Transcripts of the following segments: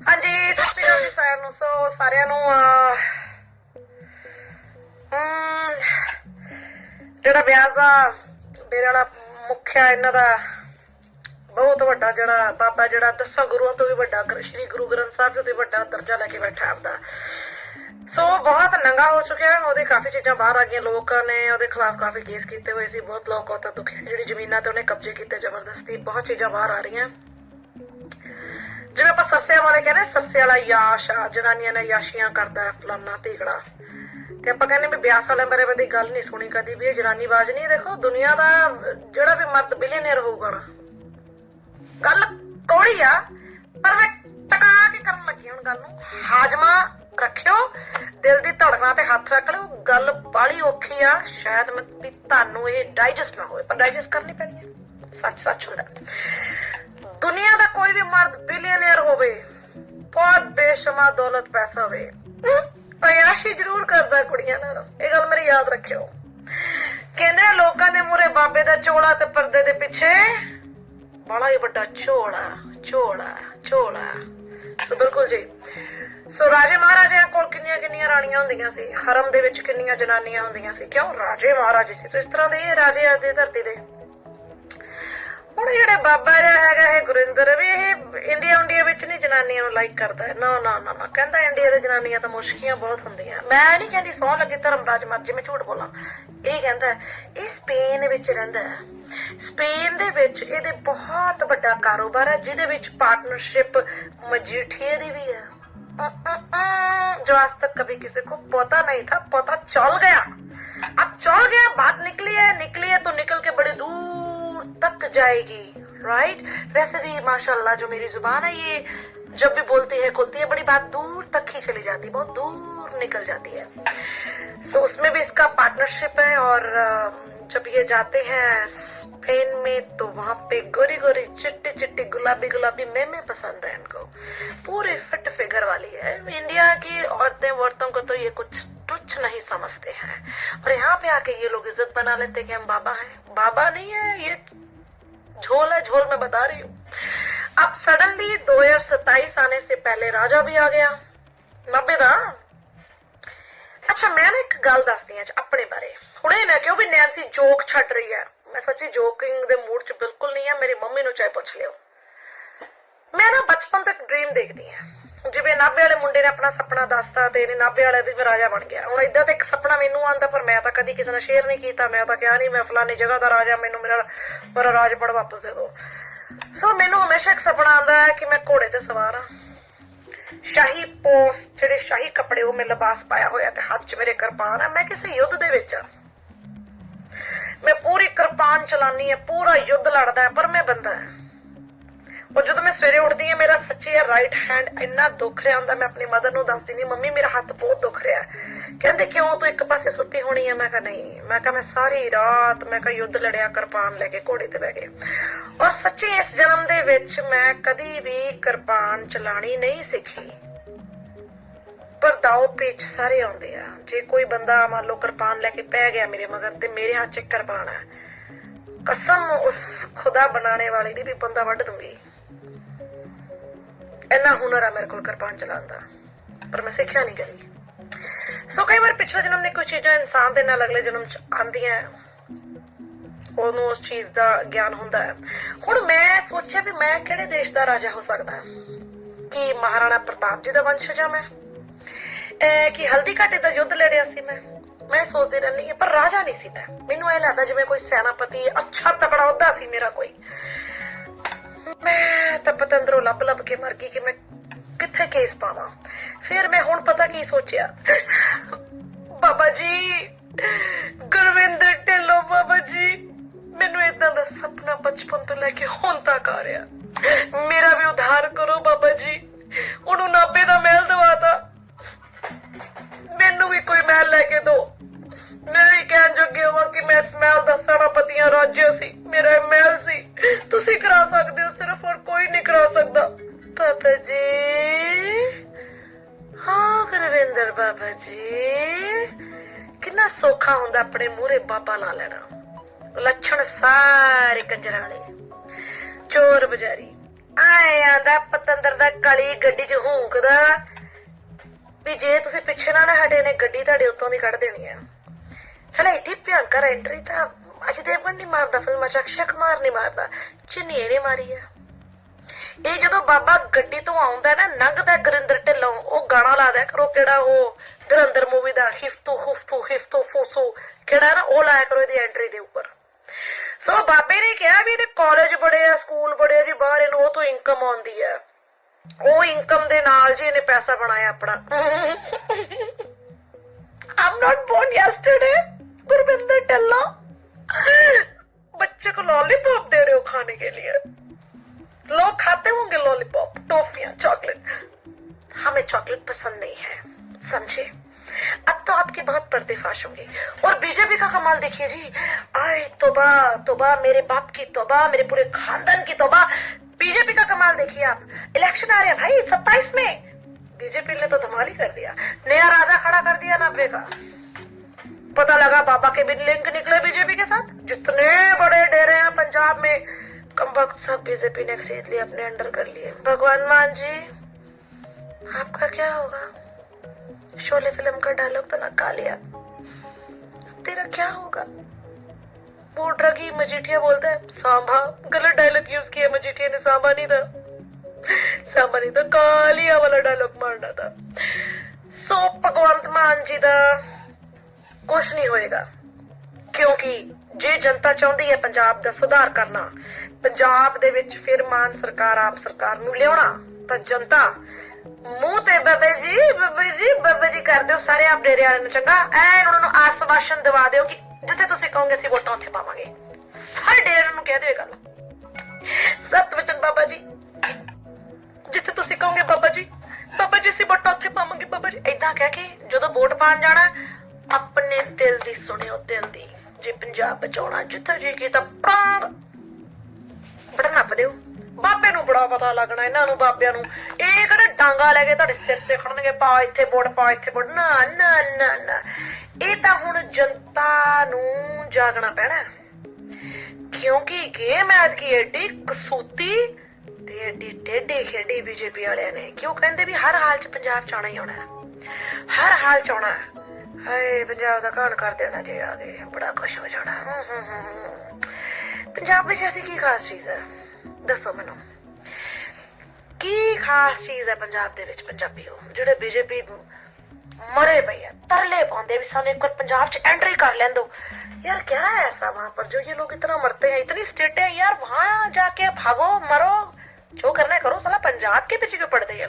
ਹਾਂਜੀ, ਸਤਿ ਸ਼੍ਰੀ ਅਕਾਲ ਜੀ ਸਾਰਿਆਂ ਨੂੰ। ਸੋ ਸਾਰਿਆਂ ਨੂੰ ਜਿਹੜਾ ਵਿਆਹ ਦਾ ਮੇਰੇ ਵਾਲਾ ਮੁਖਿਆ ਇਹਨਾਂ ਦਾ ਬਹੁਤ ਵੱਡਾ ਜਿਹੜਾ ਬਾਬਾ ਜਿਹੜਾ ਦਸਾਂ ਗੁਰੂਆਂ ਤੋਂ ਵੀ ਵੱਡਾ ਸ਼੍ਰੀ ਗੁਰੂ ਗ੍ਰੰਥ ਸਾਹਿਬ ਜੀ ਤੋਂ ਵੱਡਾ ਦਰਜਾ ਲੈ ਕੇ ਬੈਠਾ ਆਪਦਾ। ਸੋ ਬਹੁਤ ਨੰਗਾ ਹੋ ਚੁੱਕਿਆ ਹੈ, ਉਹਦੇ ਕਾਫੀ ਚੀਜ਼ਾਂ ਬਾਹਰ ਆ ਗਈਆਂ ਲੋਕਾਂ ਨੇ, ਉਹਦੇ ਖਿਲਾਫ ਕਾਫੀ ਕੇਸ ਕੀਤੇ ਹੋਏ ਸੀ, ਬਹੁਤ ਲੋਕ ਉਹ ਤਾਂ ਦੁਖੀ ਸੀ, ਜਿਹੜੀ ਜ਼ਮੀਨਾਂ ਤੇ ਉਹਨੇ ਕਬਜ਼ੇ ਕੀਤੇ ਜ਼ਬਰਦਸਤੀ, ਬਹੁਤ ਚੀਜ਼ਾਂ ਬਾਹਰ ਆ ਰਹੀਆਂ। ਜਿਵੇਂ ਆਪਾਂ ਸੱਸਿਆਂ ਵਾਲੇ ਕਹਿੰਦੇ ਸੱਸੇ ਵਾਲਾ ਯਾਸ਼ ਆ, ਜਨਾਨੀਆਂ ਨੇ ਯਾਸ਼ੀਆਂ ਕਰਦਾ ਫਲਾਨਾ ਤੀਗੜਾ। ਤੇ ਆਪਾਂ ਕਹਿੰਦੇ ਵੀ ਬਿਆਸ ਵਾਲਿਆਂ ਬਾਰੇ ਕਦੀ ਗੱਲ ਨਹੀਂ ਸੁਣੀ ਕਦੀ ਵੀ, ਇਹ ਜਨਾਨੀ ਬਾਜ ਨਹੀਂ, ਦੇਖੋ ਦੁਨੀਆ ਦਾ ਜਿਹੜਾ ਵੀ ਮਰਦ ਬਿਲੀਅਨਰ ਹੋਊਗਾ ਗੱਲ ਕੋੜੀ ਆ, ਪਰ ਮੈਂ ਟਕਾ ਕੇ ਕਰਨ ਲੱਗੀ ਹੁਣ ਗੱਲ ਨੂੰ। ਹਾਜਮਾ ਰੱਖਿਓ, ਦਿਲ ਦੀ ਧੜਕਣਾ ਤੇ ਹੱਥ ਰੱਖ ਲਿਓ, ਗੱਲ ਬਾਲੀ ਔਖੀ ਆ, ਸ਼ਾਇਦ ਮੈਂ ਵੀ ਤੁਹਾਨੂੰ ਇਹ ਡਾਈਜੈਸਟ ਨਾ ਹੋਵੇ, ਪਰ ਡਾਈਜੈਸਟ ਕਰਨੀ ਪੈਣੀ ਆ। ਸੱਚ ਸੱਚ ਹੁੰਦਾ। ਦੁਨੀਆ ਦਾ ਕੋਈ ਵੀ ਮਰਦ ਬਿਲੀਅਨਰ ਹੋਵੇ, ਬਹੁਤ ਬੇਸ਼ਮਾ ਦੌਲਤ ਪੈਸਾ ਹੋਵੇ। ਅਯਾਸ਼ੀ ਜ਼ਰੂਰ ਕਰਦਾ ਕੁੜੀਆਂ ਨਾਲ, ਇਹ ਗੱਲ ਮੇਰੀ ਯਾਦ ਰੱਖਿਓ। ਕਹਿੰਦੇ ਲੋਕਾਂ ਦੇ ਮੂਰੇ ਬਾਬੇ ਦਾ ਚੋਲਾ ਤੇ ਪਰਦੇ ਦੇ ਪਿੱਛੇ ਬੜਾ ਹੀ ਵੱਡਾ ਝੋਲਾ ਝੋਲਾ ਝੋਲਾ ਸੋ ਬਿਲਕੁਲ ਜੀ। ਸੋ ਰਾਜੇ ਮਹਾਰਾਜਿਆਂ ਕੋਲ ਕਿੰਨੀਆਂ ਕਿੰਨੀਆਂ ਰਾਣੀਆਂ ਹੁੰਦੀਆਂ ਸੀ? ਹਰਮ ਦੇ ਵਿੱਚ ਕਿੰਨੀਆਂ ਜਨਾਨੀਆਂ ਹੁੰਦੀਆਂ ਸੀ? ਕਿਉਂ? ਰਾਜੇ ਮਹਾਰਾਜੇ ਸੀ। ਸੋ ਇਸ ਤਰ੍ਹਾਂ ਦੇ ਰਾਜੇ ਆ ਦੀ ਧਰਤੀ ਦੇ। ਹੁਣ ਜਿਹੜੇ ਬਾਬਾ ਜਿਹਾ ਹੈਗਾ ਇਹ ਗੁਰਿੰਦਰ ਵੀ ਇਹ ਇੰਡੀਆ ਇੰਡੀਆ ਵਿੱਚ ਨਹੀਂ ਜਨਾਨੀਆਂ ਨੂੰ ਲਾਈਕ ਕਰਦਾ ਹੈ ਨਾ ਨਾ ਨਾ ਨਾ ਕਹਿੰਦਾ ਇੰਡੀਆ ਦੇ ਜਨਾਨੀਆਂ ਤਾਂ ਮੁਸ਼ਕੀਆਂ ਬਹੁਤ ਹੁੰਦੀਆਂ ਮੈਂ ਨਹੀਂ ਕਹਿੰਦੀ ਸੌ ਲੱਗੇ ਧਰਮਰਾਜ ਮਰਜੀ ਮੈਂ ਝੂਠ ਬੋਲਾਂ ਇਹ ਕਹਿੰਦਾ ਇਹ ਸਪੇਨ ਵਿੱਚ ਰਹਿੰਦਾ ਹੈ ਸਪੇਨ ਦੇ ਵਿੱਚ ਇਹਦੇ ਬਹੁਤ ਵੱਡਾ ਕਾਰੋਬਾਰ ਹੈ ਜਿਹਦੇ ਵਿੱਚ ਪਾਰਟਨਰਸ਼ਿਪ ਮਜੀਠੀਏ ਦੀ ਵੀ ਹੈ जो आज तक कभी किसी को पता नहीं था पता चल गया अब चल गया बात निकली है निकली है तो निकल के बड़ी दूर तक जाएगी राइट वैसे भी माशाल्लाह जो मेरी ज़ुबान है ये जब भी बोलती है खुलती है बड़ी बात दूर तक ही चली जाती है बहुत दूर निकल जाती है। सो so, उसमें भी इसका पार्टनरशिप है और जब ये जाते हैं स्पेन में तो वहाँ पे गोरी गोरी चिट्टी चिट्टी गुलाबी गुलाबी मेमे पसंद है इनको। पूरी फिट फिगर वाली है। इंडिया की औरतें औरतों को तो ये कुछ तुच्छ नहीं समझते हैं। और यहाँ पे आके ये लोग इज़्ज़त बना लेते हैं कि हम बाबा हैं। बाबा नहीं है ये झोल है झोल मैं बता रही हूँ अब सडनली 2027 आने से पहले राजा भी आ गया नब्बे ਦਾ ਅੱਛਾ ਮੈਂ ਨਾ ਇੱਕ ਗੱਲ ਦੱਸਦੀ ਹਾਂ ਜੀ ਆਪਣੇ ਬਾਰੇ ਹੁਣੇ ਨਾ ਕਿਉਂ ਵੀ ਨੈਂਸੀ ਜੋਕ ਛੱਡ ਰਹੀ ਹੈ ਮੈਂ ਸੱਚੀ ਜੋਕਿੰਗ ਦੇ ਮੂਡ 'ਚ ਬਿਲਕੁਲ ਨਹੀਂ ਆ ਮੇਰੀ ਮੰਮੀ ਨੂੰ ਚਾਹੇ ਪੁੱਛ ਲਿਓ ਮੈਂ ਨਾ ਬਚਪਨ ਤੋਂ ਇੱਕ ਡ੍ਰੀਮ ਦੇਖਦੀ ਹਾਂ ਜਿਵੇਂ ਨਾਭੇ ਵਾਲੇ ਮੁੰਡੇ ਨੇ ਆਪਣਾ ਸੁਪਨਾ ਦੱਸਤਾ ਤੇ ਇਹਨੇ ਨਾਭੇ ਵਾਲੇ ਦੀ ਰਾਜਾ ਬਣ ਗਿਆ। ਹੁਣ ਇਦਾਂ ਤਾਂ ਇੱਕ ਸੁਪਨਾ ਮੈਨੂੰ ਆਂਦਾ ਪਰ ਮੈਂ ਤਾਂ ਕਦੀ ਕਿਸੇ ਨਾਲ ਸ਼ੇਅਰ ਨਹੀਂ ਕੀਤਾ, ਮੈਂ ਤਾਂ ਕਿਹਾ ਨਹੀਂ, ਮੈਂ ਫਲਾਨੀ ਜਗ੍ਹਾ ਦਾ ਰਾਜਾ, ਮੈਨੂੰ ਮੇਰਾ ਮੇਰਾ ਰਾਜ ਪੜ ਵਾਪਸ ਦੇ ਦਿਓ। ਸੋ ਮੈਨੂੰ ਹਮੇਸ਼ਾ ਇੱਕ ਸੁਪਨਾ ਆਂਦਾ ਹੈ ਕਿ ਮੈਂ ਘੋੜੇ ਤੇ ਸਵਾਰ ਹਾਂ। ਸ਼ਾਹੀ ਪੋਸ, ਜਿਹੜੇ ਸ਼ਾਹੀ ਕੱਪੜੇ, ਉਹ ਮੈਂ ਲਿਬਾਸ ਪਾਇਆ ਹੋਇਆ ਤੇ ਹੱਥ 'ਚ ਮੇਰੇ ਕਿਰਪਾਨ ਹੈ, ਮੈਂ ਕਿਸੇ ਯੁੱਧ ਦੇ ਵਿੱਚ ਆ ਮੈਂ ਪੂਰੀ ਕਿਰਪਾਨ ਚਲਾਨੀ ਹੈ, ਪੂਰਾ ਯੁੱਧ ਲੜਦਾ ਹੈ ਪਰ ਮੈਂ ਬੰਦਾ ਹਾਂ। ਉਹ ਜਦੋਂ ਮੈਂ ਸਵੇਰੇ ਉੱਠਦੀ ਹਾਂ ਮੇਰਾ ਸੱਚੀ ਸੱਚੇ ਰਾਈਟ ਹੈਂਡ ਇੰਨਾ ਦੁੱਖ ਰਿਹਾ ਹੁੰਦਾ, ਮੈਂ ਆਪਣੀ ਮਦਰ ਨੂੰ ਦੱਸਦੀ ਨਹੀਂ ਮੰਮੀ, ਮੇਰਾ ਹੱਥ ਬਹੁਤ ਦੁੱਖ ਰਿਹਾ ਕਹਿੰਦੇ, ਕਿਉਂ? ਤੂੰ ਇੱਕ ਪਾਸੇ ਸੁੱਤੀ ਹੋਣੀ ਹੈ ਮੈਂ ਕਿਹਾ, ਨਹੀਂ। ਮੈਂ ਕਿਹਾ, ਮੈਂ ਸਾਰੀ ਰਾਤ, ਮੈਂ ਕਿਹਾ, ਯੁੱਧ ਲੜਿਆ ਕਿਰਪਾਨ ਲੈ ਕੇ ਘੋੜੇ ਤੇ ਬਹਿ ਗਏ ਔਰ ਸੱਚੀ ਇਸ ਜਨਮ ਦੇ ਵਿੱਚ ਮੈਂ ਕਦੀ ਵੀ ਕਿਰਪਾਨ ਚਲਾਣੀ ਨਹੀਂ ਸਿੱਖੀ। ਪਰ ਦਾਓ ਪੇਚ ਸਾਰੇ ਆਉਂਦੇ ਆ। ਜੇ ਕੋਈ ਬੰਦਾ ਮੰਨ ਲਓ ਕਿਰਪਾਨ ਲੈ ਕੇ ਪੈ ਗਿਆ ਮੇਰੇ ਮਗਰ, ਤੇ ਮੇਰੇ ਹੱਥ 'ਚ ਕਿਰਪਾਨ ਹੈ ਕਸਮ ਉਸ ਖੁਦਾ ਬਣਾਣੇ ਵਾਲੇ ਦੀ ਵੀ ਬੰਦਾ ਵੱਢ ਦੂੰਗੀ। ਇੰਨਾ ਹੁਨਰ ਆ ਮੇਰੇ ਕੋਲ ਕਿਰਪਾਨ ਚਲਾਉਣ ਦਾ। ਪਰ ਮੈਂ ਸਿੱਖਿਆ ਨਹੀਂ ਕਰੀ ਸੋ ਕਈ ਵਾਰ ਪਿਛਲੇ ਜਨਮ ਦੇ ਕੁਝ ਚੀਜ਼ਾਂ ਇਨਸਾਨ ਦੇ ਨਾਲ ਅਗਲੇ ਜਨਮ ਚ ਆਉਂਦੀਆਂ। ਉਹਨੂੰ ਉਸ ਚੀਜ਼ ਦਾ ਗਿਆਨ ਹੁੰਦਾ ਹੈ। ਹੁਣ ਮੈਂ ਸੋਚਿਆ ਵੀ ਮੈਂ ਕਿਹੜੇ ਦੇਸ਼ ਦਾ ਰਾਜਾ ਹੋ ਸਕਦਾ ਹਾਂ? ਕਿ ਮਹਾਰਾਣਾ ਪ੍ਰਤਾਪ ਜੀ ਦਾ ਵੰਸ਼ਜ ਹਾਂ ਮੈਂ? ਕਿ ਹਲਦੀ ਘਾਟੇ ਦਾ ਯੁੱਧ ਲੜਿਆ ਸੀ ਮੈਂ? ਮੈਂ ਸੋਚਦੀ ਰਹਿੰਦੀ ਹਾਂ, ਪਰ ਰਾਜਾ ਨਹੀਂ ਸੀ ਮੈਂ। ਮੈਨੂੰ ਇਹ ਲੱਗਦਾ ਜਿਵੇਂ ਕੋਈ ਸੈਨਾਪਤੀ ਅੱਛਾ ਤਕੜਾ ਅਹੁਦਾ ਸੀ ਮੇਰਾ ਕੋਈ। ਮੈਂ ਤਾਂ ਪਤੰਦਰੋਂ ਲੱਭ ਲੱਭ ਕੇ ਮਰ ਗਈ ਕਿ ਮੈਂ ਕਿੱਥੇ ਕੇਸ ਪਾਵਾਂ। ਫਿਰ ਮੈਂ ਹੁਣ ਪਤਾ ਕੀ ਸੋਚਿਆ? ਬਾਬਾ ਜੀ, ਗੁਰਵਿੰਦਰ ਢਿੱਲੋਂ ਬਾਬਾ ਜੀ, ਮੈਨੂੰ ਇਦਾਂ ਦਾ ਸੁਪਨਾ ਬਚਪਨ ਤੋਂ ਲੈ ਕੇ ਹੁਣ ਤੱਕ ਆ ਰਿਹਾ। ਮੇਰਾ ਵੀ ਉਧਾਰ ਕਰੋ ਬਾਬਾ ਜੀ। ਉਹਨੂੰ ਨਾਬੇ ਦਾ ਮਹਿਲ ਦਵਾ ਸੌਖਾ ਹੁੰਦਾ ਆਪਣੇ ਮੂਹਰੇ ਬਾਬਾ ਨਾ ਲੈਣਾ। ਲੱਛਣ ਸਾਰੇ ਕੰਜਰਾਂ ਵਾਲੇ। ਚੋਰ ਬਜ਼ਾਰੀ। ਆਇਆ ਆਂਦਾ ਪਤੰਦਰ ਦਾ ਕਲੀ ਗੱਡੀ 'ਚ ਹੂਕਦਾ ਵੀ ਜੇ ਤੁਸੀਂ ਪਿੱਛੇ ਨਾ ਨਾ ਹਟੇ ਨੇ, ਗੱਡੀ ਤੁਹਾਡੇ ਉੱਤੋਂ ਦੀ ਕੱਢ ਦੇਣੀ ਆ। ਚਲੇ ਏਡੀ ਭਿਆਨਕ ਐਂਟਰੀ ਤਾਂ ਅਜੇ ਦੇਵਗਨ ਨਹੀਂ ਮਾਰਦਾ ਫਿਲਮਾਂ 'ਚ ਅਕਸ਼ਕ ਕੁਮਾਰ ਨਹੀਂ ਮਾਰਦਾ। ਚਿੰਨੀਏ ਨੇ ਮਾਰੀ ਆ। ਇਹ ਜਦੋਂ ਬਾਬਾ ਗੱਡੀ ਤੋਂ ਆਉਂਦਾ ਨਾ ਲੰਘਦਾ ਗੁਰਿੰਦਰ ਢਿੱਲੋਂ ਉਹ ਗਾਣਾ ਲਾਦਾ ਕਰੋ ਕਿਹੜਾ ਉਹ ਗੁਰਿੰਦਰ ਮੂਵੀ ਦਾ ਹਿਫਤੂ ਹੁਫਤੂ ਹਿਫਤੂ ਫੂਸੂ ਕਿਹੜਾ ਨਾ ਉਹ ਲਾਇਆ ਕਰੋ ਇਹਦੀ ਐਂਟਰੀ ਦੇ ਉੱਪਰ ਸੋ ਬਾਬੇ ਨੇ ਕਿਹਾ ਵੀ ਇਹਦੇ ਕਾਲਜ ਬੜੇ ਆ ਸਕੂਲ ਬੜੇ ਆ ਜੀ ਬਾਹਰ ਇਹਨੂੰ ਉਹ ਤੋਂ ਇਨਕਮ ਆਉਂਦੀ ਆ ਉਹ ਇਨਕਮ ਦੇ ਨਾਲ ਜੀ ਇਹਨੇ ਪੈਸਾ ਬਣਾਇਆ ਆਪਣਾ I'm not born yesterday Gurvinder Dhillon बच्चे को लॉलीपॉप दे रहे हो खाने के लिए लोग खाते होंगे लॉलीपॉप टॉफिया चॉकलेट हमें चॉकलेट पसंद नहीं है, समझे? अब तो आपकी बहुत पर्देफाश होंगी। और बीजेपी का कमाल देखिए जी। आए तोबा तोबा, मेरे बाप की तोबा, मेरे पूरे खानदान की तोबा। बीजेपी का कमाल देखिए आप। इलेक्शन आ रहे हैं भाई, सत्ताईस में। बीजेपी ने तो धमाल ही कर दिया। नया राजा खड़ा कर दिया नब्बे का। पता लगा बाबा के भी लिंक निकले बीजेपी के साथ। जितने बड़े डेरे हैं पंजाब में। कम वक्त सब बीजेपी ने खरीद लिए, अपने अंडर कर लिए। भगवान मान जी, आपका क्या होगा? शोले फ़िल्म का डायलॉग बना कालिया तेरा क्या होगा? वो ड्रगी मजीठिया बोलता है, सांभा, गलत डायलॉग यूज़ किया मजीठिया ने, सांभा नहीं था। सांभा नहीं था, कालिया वाला डायलॉग मारना था। सो, भगवंत मान जी का कुछ नहीं होएगा। ਕਿਉਂਕਿ ਜੇ ਜਨਤਾ ਚਾਹੁੰਦੀ ਹੈ ਪੰਜਾਬ ਦਾ ਸੁਧਾਰ ਕਰਨਾ, ਪੰਜਾਬ ਦੇ ਵਿੱਚ ਫਿਰ ਮਾਨ ਸਰਕਾਰ ਆਪ ਸਰਕਾਰ ਨੂੰ ਲਿਆਉਣਾ, ਤਾਂ ਜਨਤਾ ਮੂੰਹ ਤੇ ਬੱਬੇ ਜੀ ਬੱਬੇ ਜੀ ਬੱਬੇ ਜੀ ਕਰ ਦਿਓ ਸਾਰੇ ਆਪ ਡੇਰੇ ਵਾਲਿਆਂ ਨੂੰ ਚੰਗਾ। ਐਨ ਉਹਨਾਂ ਨੂੰ ਆਸਵਾਸ਼ਨ ਦਿਵਾ ਦਿਓ ਕਿ ਜਿੱਥੇ ਤੁਸੀਂ ਕਹੋਗੇ ਅਸੀਂ ਵੋਟਾਂ ਉੱਥੇ ਪਾਵਾਂਗੇ। ਸਾਰੇ ਡੇਰੇ ਨੂੰ ਕਹਿ ਦਿਓ ਇਹ ਗੱਲ। ਸਤਵਚਨ ਬਾਬਾ ਜੀ। ਜਿੱਥੇ ਤੁਸੀਂ ਕਹੋਗੇ ਬਾਬਾ ਜੀ ਬਾਬਾ ਜੀ ਅਸੀਂ ਵੋਟਾਂ ਉੱਥੇ ਪਾਵਾਂਗੇ ਬਾਬਾ ਜੀ। ਏਦਾਂ ਕਹਿ ਕੇ ਜਦੋਂ ਵੋਟ ਪਾਣ ਜਾਣਾ, ਆਪਣੇ ਦਿਲ ਦੀ ਸੁਣਿਓ, ਦਿਲ ਦੀ। ਜੇ ਪੰਜਾਬ ਬਚਾਉਣਾ ਜਿੱਥੇ ਜੀ ਕੀਤਾ, ਪ੍ਰਾਣ ਬੜਾ ਨੱਪ ਦਿਓ। ਬਾਬੇ ਨੂੰ ਬੜਾ ਪਤਾ ਲੱਗਣਾ, ਇਹਨਾਂ ਨੂੰ, ਬਾਬਿਆਂ ਨੂੰ। ਇਹ ਕਿਹੜੇ ਡਾਂਗਾ ਲੈ ਕੇ ਤੁਹਾਡੇ ਸਿਰ ਤੇ ਖੜਨਗੇ? ਪਾ ਇੱਥੇ ਵੋਟ, ਪਾ ਇੱਥੇ ਵੋਟ। ਨਾ ਨਾ ਨਾ ਨਾ। ਇਹ ਤਾਂ ਹੁਣ ਜਨਤਾ ਨੂੰ ਜਾਗਣਾ ਪੈਣਾ ਕਿਉਂਕਿ ਗੇਮ ਐਤਕੀ ਐਡੀ ਕਸੂਤੀ ਤੇ ਐਡੀ ਟੇਢੀ ਖੇਡੀ ਬੀਜੇਪੀ ਵਾਲਿਆਂ ਨੇ। ਕਿਉਂ ਕਹਿੰਦੇ ਵੀ ਹਰ ਹਾਲ 'ਚ ਪੰਜਾਬ ਚ ਆਉਣਾ ਹੀ ਆਉਣਾ ਹਰ ਹਾਲ 'ਚ ਆਉਣਾ ਹਾਏ, ਪੰਜਾਬ ਦਾ ਘਾਣ ਕਰ ਦੇਣਾ ਜੇ ਆ ਗਏ, ਬੜਾ ਕੁਝ ਹੋ ਜਾਣਾ। ਪੰਜਾਬ ਵਿੱਚ ਐਸੀ ਕੀ ਖਾਸ ਚੀਜ਼ ਹੈ? ਦੱਸੋ ਮੈਨੂੰ। ਕੀ ਖਾਸ ਚੀਜ਼ ਹੈ ਪੰਜਾਬ ਦੇ ਵਿੱਚ ਪੰਜਾਬੀਓ ਜਿਹੜੇ ਬੀਜੇਪੀ ਮਰੇ ਪਏ ਆ, ਤਰਲੇ ਪਾਉਂਦੇ ਵੀ ਸਾਨੂੰ ਇੱਕ ਵਾਰ ਪੰਜਾਬ 'ਚ ਐਂਟਰੀ ਕਰ ਲੈਣ ਦੋ ਯਾਰ, ਕਿਆ ਹੈ ਐਸਾ ਵਹਾਂ ਪਰ ਜੋ ਇਹ ਲੋਕ ਇਤਨਾ ਮਰਤੇ हैं इतनी स्टेट है यार वहां जाके भागो मरो जो करना है करो साला पंजाब के पीछे क्यों पड़ते हैं ये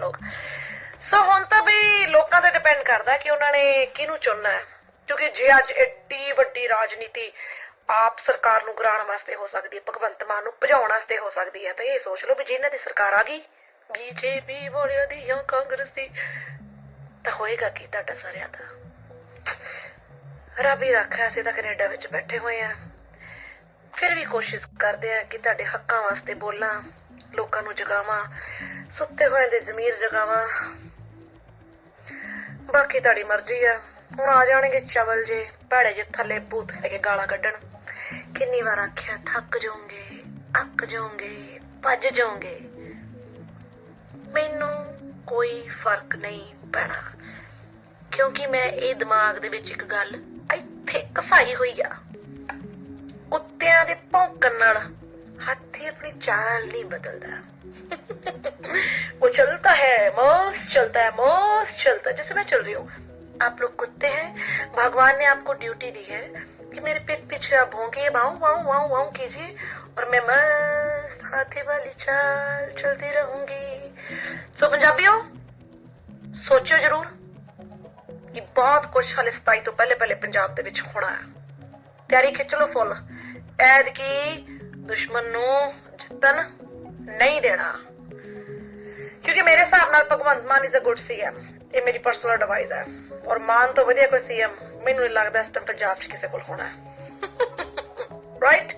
ਸੋ ਹੁਣ ਤਾਂ ਬਈ ਲੋਕਾਂ ਤੇ ਡਿਪੈਂਡ ਕਰਦਾ ਕਿ ਉਹਨਾਂ ਨੇ ਕਿਹਨੂੰ ਚੁਣਨਾ ਹੈ। ਕਿਉਂਕਿ ਜੇ ਅੱਜ ਐਡੀ ਵੱਡੀ ਰਾਜਨੀਤੀ ਆਪ ਸਰਕਾਰ ਨੂੰ ਗਰਾਉਣ ਵਾਸਤੇ ਹੋ ਸਕਦੀ ਹੈ, ਭਗਵੰਤ ਮਾਨ ਨੂੰ ਭਜਾਉਣ ਵਾਸਤੇ ਹੋ ਸਕਦੀ ਹੈ, ਤਾਂ ਇਹ ਸੋਚ ਲਓ ਵੀ ਜੇ ਇਹਨਾਂ ਦੀ ਸਰਕਾਰ ਆ ਗਈ ਬੀਜੇਪੀ ਵਾਲਿਆਂ ਦੀ ਜਾਂ ਕਾਂਗਰਸ ਦੀ, ਤਾਂ ਹੋਏਗਾ ਕੀ ਤੁਹਾਡਾ ਸਾਰਿਆਂ ਦਾ? ਰੱਬ ਹੀ ਰੱਖਿਆ ਅਸੀਂ ਤਾਂ ਕੈਨੇਡਾ ਵਿੱਚ ਬੈਠੇ ਹੋਏ ਆ ਫਿਰ ਵੀ ਕੋਸ਼ਿਸ਼ ਕਰਦੇ ਆ ਕਿ ਤੁਹਾਡੇ ਹੱਕਾਂ ਵਾਸਤੇ ਬੋਲਾਂ, ਲੋਕਾਂ ਨੂੰ ਜਗਾਵਾਂ, ਸੁੱਤੇ ਹੋਏ ਦੇ ਜ਼ਮੀਰ ਜਗਾਵਾਂ। ਬਾਕੀ ਤੁਹਾਡੀ ਮਰਜ਼ੀ ਆ। ਹੁਣ ਆ ਜਾਣਗੇ ਚਵਲ ਜੇ, ਭੈੜੇ ਜੇ ਥੱਲੇ ਬੂਥ ਲੈ ਗਾਲਾਂ ਕੱਢਣ। ਕਿੰਨੀ ਵਾਰ ਆਖਿਆ, ਥੱਕ ਜਾਓਗੇ, ਅੱਕ ਜਾਓਗੇ, ਭੱਜ ਜਾਓਗੇ। ਮੈਨੂੰ ਕੋਈ ਫ਼ਰਕ ਨਹੀਂ ਪੈਣਾ। ਕਿਉਂਕਿ ਮੈਂ ਇਹ ਦਿਮਾਗ ਦੇ ਵਿੱਚ ਇੱਕ ਗੱਲ ਇੱਥੇ ਕਸਾਈ ਹੋਈ ਆ। ਕੁੱਤਿਆਂ ਦੇ ਭੌਂਕਣ ਨਾਲ ਹਾਥੀ ਆਪਣੀ ਚਾਲ ਨਹੀਂ ਬਦਲਦਾ। वो चलता है मस्त चलता है मस्त चलता है जैसे मैं चल रही हूँ आप लोग कुत्ते हैं भगवान ने आपको ड्यूटी दी है कि मेरे पीठ पीछे आप भोंगे वाऊ वाऊ वाऊ वाऊ कीजिए और मैं मस्त हाथी वाली चाल चलती रहूंगी सो पंजाबियों ਸੋਚਿਓ ਜ਼ਰੂਰ ਕਿ ਬਹੁਤ ਕੁਝ ਹਲੇ 27 ਤੋਂ ਪਹਿਲੇ ਪਹਿਲੇ ਪੰਜਾਬ ਦੇ ਵਿੱਚ ਹੋਣਾ ਹੈ ਤਿਆਰੀ ਖਿੱਚ ਲਓ ਫੁੱਲ ਐਦ ਕੀ ਦੁਸ਼ਮਣ ਨੂੰ ਜਿੱਤਣ ਨਹੀਂ ਦੇਣਾ ਕਿਉਂਕਿ ਮੇਰੇ ਹਿਸਾਬ ਨਾਲ Bhagwant Mann is a good CM ਇਹ ਮੇਰੀ ਪਰਸਨਲ ਐਡਵਾਈਸ ਹੈ। ਔਰ ਮਾਨ ਤੋਂ ਵਧੀਆ ਕੋਈ ਸੀਐਮ ਮੈਨੂੰ ਨਹੀਂ ਲੱਗਦਾ ਇਸ ਟਾਈਮ ਪੰਜਾਬ 'ਚ ਕਿਸੇ ਕੋਲ ਹੋਣਾ। ਹੈ ਰਾਈਟ